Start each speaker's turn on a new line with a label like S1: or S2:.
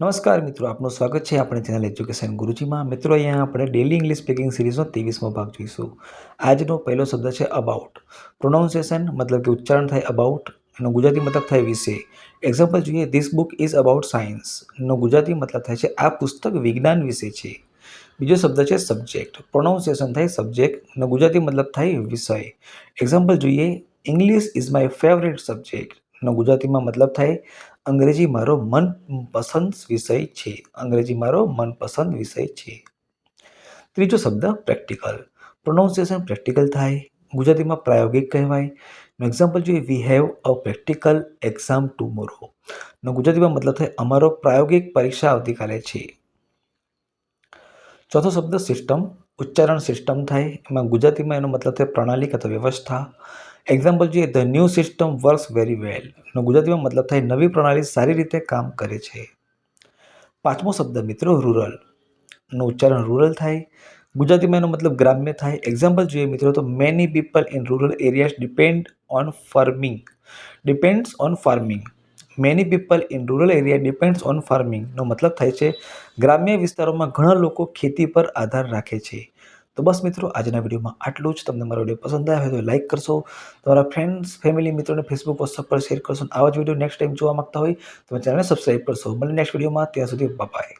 S1: નમસ્કાર મિત્રો, આપનું સ્વાગત છે આપણી ચેનલ એજ્યુકેશન ગુરુજીમાં. મિત્રો, અહીંયા આપણે ડેલી ઇંગ્લિશ સ્પીકિંગ સિરીઝનો ત્રેવીસમો ભાગ જોઈશું. આજનો પહેલો શબ્દ છે અબાઉટ પ્રોનાઉન્સિએશન મતલબ કે ઉચ્ચારણ થાય અબાઉટ એનો ગુજરાતી મતલબ થાય વિશે એક્ઝામ્પલ જોઈએ this book is about science નો ગુજરાતી મતલબ થાય છે, આ પુસ્તક વિજ્ઞાન વિશે છે. બીજો શબ્દ છે સબ્જેક્ટ પ્રોનાઉન્સિએશન થાય સબ્જેક્ટ નો ગુજરાતી મતલબ થાય વિષય. એક્ઝામ્પલ જોઈએ English is my favourite subject નો ગુજરાતીમાં મતલબ થાય, અંગ્રેજી મારો મનપસંદ વિષય છે. અંગ્રેજી મારો મનપસંદ વિષય છે. ત્રીજો શબ્દ પ્રેક્ટિકલ પ્રોનાઉન્સિએશન પ્રેક્ટિકલ થાય. ગુજરાતીમાં પ્રાયોગિક કહેવાય. એક્ઝામ્પલ જોઈએ we have a practical exam tomorrow નો ગુજરાતીમાં મતલબ થાય, અમારો પ્રાયોગિક પરીક્ષા આવતીકાલે છે. ચોથો શબ્દ સિસ્ટમ ઉચ્ચારણ સિસ્ટમ થાય, એમાં ગુજરાતીમાં એનો મતલબ થાય પ્રણાલી અથવા વ્યવસ્થા. એક્ઝામ્પલ જોઈએ the new system works very well નો ગુજરાતીમાં મતલબ થાય, નવી પ્રણાલી સારી રીતે કામ કરે છે. પાંચમો શબ્દ, મિત્રો રૂરલ નો ઉચ્ચારણ રૂરલ થાય. ગુજરાતીમાં એનો મતલબ ગ્રામ્ય થાય. એક્ઝામ્પલ જોઈએ, મિત્રો, તો many people in rural areas depend on farming depends on farming many people in rural area depends on ફાર્મિંગનો મતલબ થાય છે ગ્રામ્ય વિસ્તારોમાં ઘણા લોકો ખેતી પર આધાર રાખે છે. તો બસ મિત્રો, આજના વિડીયોમાં આટલું જ. તમને મારો વીડિયો પસંદ આવ્યો તો લાઇક કરશો. તમારા ફ્રેન્ડ્સ ફેમિલી મિત્રોને ફેસબુક વોટ્સઅપ પર શેર કરશો આવા જ વીડિયો નેક્સ્ટ ટાઈમ જોવા માગતા હોય તો ચેનલને સબસ્ક્રાઈબ કરશો. મને નેક્સ્ટ વિડીયોમાં. ત્યાં સુધી બાય